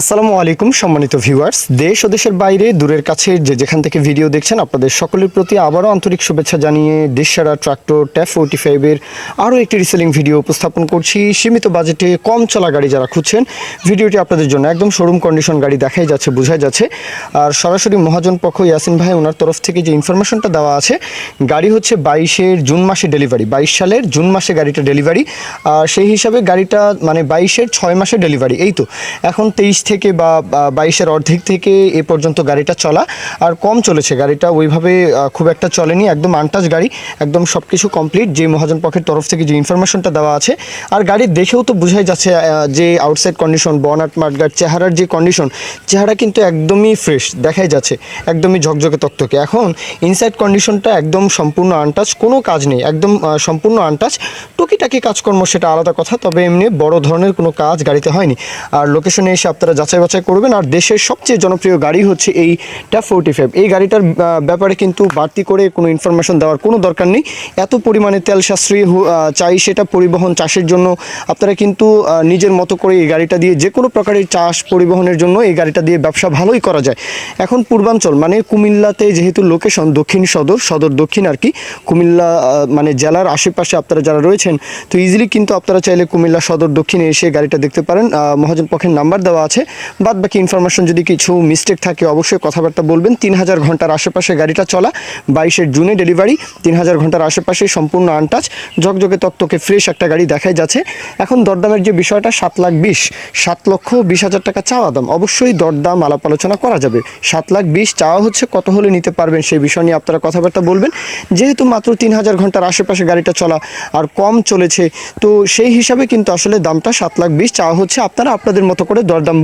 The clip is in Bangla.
আসসালামু আলাইকুম, সম্মানিত ভিউয়ার্স। দেশ ও দেশের বাইরে, দূরের কাছে যে যেখান থেকে ভিডিও দেখছেন, আপনাদের সকলের প্রতি আবারও আন্তরিক শুভেচ্ছা জানিয়ে দেশসারা ট্রাক্টর ট্যাফ ফোর্টি ফাইভের আরও একটি রিসেলিং ভিডিও উপস্থাপন করছি। সীমিত বাজেটে কম চলা গাড়ি যারা খুঁজছেন, ভিডিওটি আপনাদের জন্য একদম শোরুম কন্ডিশন গাড়ি দেখাই যাচ্ছে, বোঝাই যাচ্ছে। আর সরাসরি মহাজন পক্ষ ইয়াসিন ভাই, ওনার তরফ থেকে যে ইনফরমেশনটা দেওয়া আছে, গাড়ি হচ্ছে বাইশের জুন মাসে ডেলিভারি বাইশ সালের জুন মাসে গাড়িটা ডেলিভারি আর সেই হিসাবে গাড়িটা মানে বাইশের ছয় মাসে ডেলিভারি এই তো। এখন তেইশ থেকে বা বাইশের অর্ধেক থেকে এ পর্যন্ত গাড়িটা চলা, আর কম চলেছে। গাড়িটা ওইভাবে খুব একটা চলেনি, একদম আনটাচ গাড়ি, একদম সব কিছু কমপ্লিট যে মহাজন পক্ষের তরফ থেকে যে ইনফরমেশনটা দেওয়া আছে, আর গাড়ি দেখেও তো বোঝাই যাচ্ছে যে আউটসাইড কন্ডিশন বনাট মাঠগাট চেহারার যে কন্ডিশন চেহারা কিন্তু একদমই ফ্রেশ দেখাই যাচ্ছে, একদমই ঝকঝকে তকতকে এখন ইনসাইড কন্ডিশনটা একদম সম্পূর্ণ আনটাচ কোনো কাজ নেই, একদম সম্পূর্ণ আনটাচ টুকিটাকি কাজকর্ম সেটা আলাদা কথা, তবে এমনি বড় ধরনের কোনো কাজ গাড়িতে হয়নি। আর লোকেশনে এসে আপনারা যাচাই বাছাই করবেন। আর দেশের সবচেয়ে জনপ্রিয় গাড়ি হচ্ছে এই ট্যাপ ফোর্টি ফাইভ এই গাড়িটার ব্যাপারে কিন্তু বাড়তি করে কোনো ইনফরমেশন দেওয়ার কোনো দরকার নেই। এত পরিমাণে তেল সাশ্রয়ী চাই সেটা পরিবহন চাষের জন্য। আপনারা কিন্তু নিজের মতো করে এই গাড়িটা দিয়ে যে কোনো প্রকারের চাষ পরিবহনের জন্য এই গাড়িটা দিয়ে ব্যবসা ভালোই করা যায়। এখন পূর্বাঞ্চল মানে কুমিল্লাতে যেহেতু লোকেশন দক্ষিণ সদর সদর দক্ষিণ আর কি, কুমিল্লা মানে জেলার আশেপাশে আপনারা যারা রয়েছেন, তো ইজিলি কিন্তু আপনারা চাইলে কুমিল্লা সদর দক্ষিণে এসে গাড়িটা দেখতে পারেন। মহাজন পক্ষের নাম্বার দেওয়া আছে। বাদ বাকি ইনফরমেশন যদি কিছু মিস্টেক থাকে, অবশ্যই কথাবার্তা বলবেন। তিন হাজার ঘণ্টার আশেপাশে গাড়িটা চলা বাইশের জুনে ডেলিভারি তিন হাজার ঘণ্টার আশেপাশে সম্পূর্ণ আনটাচ ঝকঝকে তকতকে ফ্রেশ একটা গাড়ি দেখাই যাচ্ছে। এখন দরদামের যে বিষয়টা, সাত লাখ বিশ, সাত লক্ষ বিশ হাজার টাকা চাওয়া দাম। অবশ্যই দরদাম আলাপ আলোচনা করা যাবে। সাত লাখ বিশ চাওয়া হচ্ছে, কত হলে নিতে পারবেন সেই বিষয় নিয়ে আপনারা কথাবার্তা বলবেন। যেহেতু মাত্র তিন হাজার ঘণ্টার আশেপাশে গাড়িটা চলা আর কম চলেছে, তো সেই হিসাবে কিন্তু আসলে দামটা সাত লাখ বিশ চাওয়া হচ্ছে। আপনারা আপনাদের মতো করে দরদাম